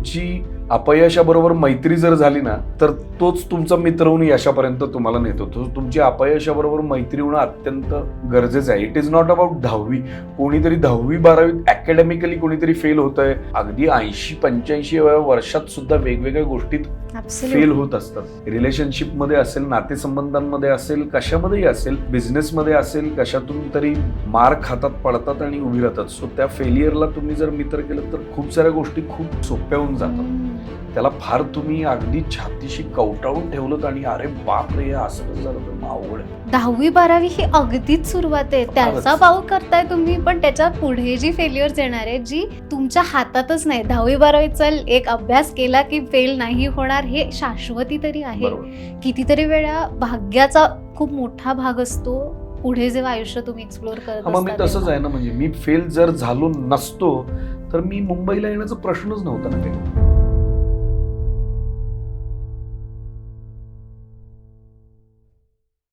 तुमची अपयशाबरोबर मैत्री जर झाली ना तर तोच तुमचा मित्र होऊन यशापर्यंत तुम्हाला नेतो. तो तुमची अपयशाबरोबर मैत्री होणं अत्यंत गरजेचं आहे. इट इज नॉट अबाउट दहावी. कोणीतरी दहावी बारावीत अकॅडमिकली कोणीतरी फेल होत आहे अगदी ऐंशी पंच्याऐंशी वर्षात सुद्धा वेगवेगळ्या गोष्टीत फेल होत असतात. रिलेशनशिपमध्ये असेल नातेसंबंधांमध्ये असेल कशामध्येही असेल बिझनेसमध्ये असेल कशातून तरी मार खातात पडतात आणि उभी राहतात. सो त्या फेलियरला तुम्ही जर मित्र केलं तर खूप साऱ्या गोष्टी खूप सोप्या होऊन जातात. त्याला फार तुम्ही अगदी छातीशी कवटाळून ठेवलं आणि अरे बाप रे असं झालं तर मग अवघड आहे. दहावी बारावी ही अगदीच सुरुवात आहे त्याचा. पाऊ करताय तुम्ही पण त्याच्या पुढे जी फेल्युअर्स येणार आहे जी तुमच्या हातातच नाही दहावी बारावी चल एक अभ्यास केला की फेल नाही होणार हे शाश्वती तरी आहे बरोबर कितीतरी वेळा भाग्याचा खूप मोठा भाग असतो पुढे जेव्हा आयुष्य तुम्ही एक्सप्लोर करत हा, मग मी असता तसंच तेव्हा. आहे ना म्हणजे मी फेल जर झालो नसतो तर मी मुंबईला येण्याचा प्रश्नच नव्हता ना काही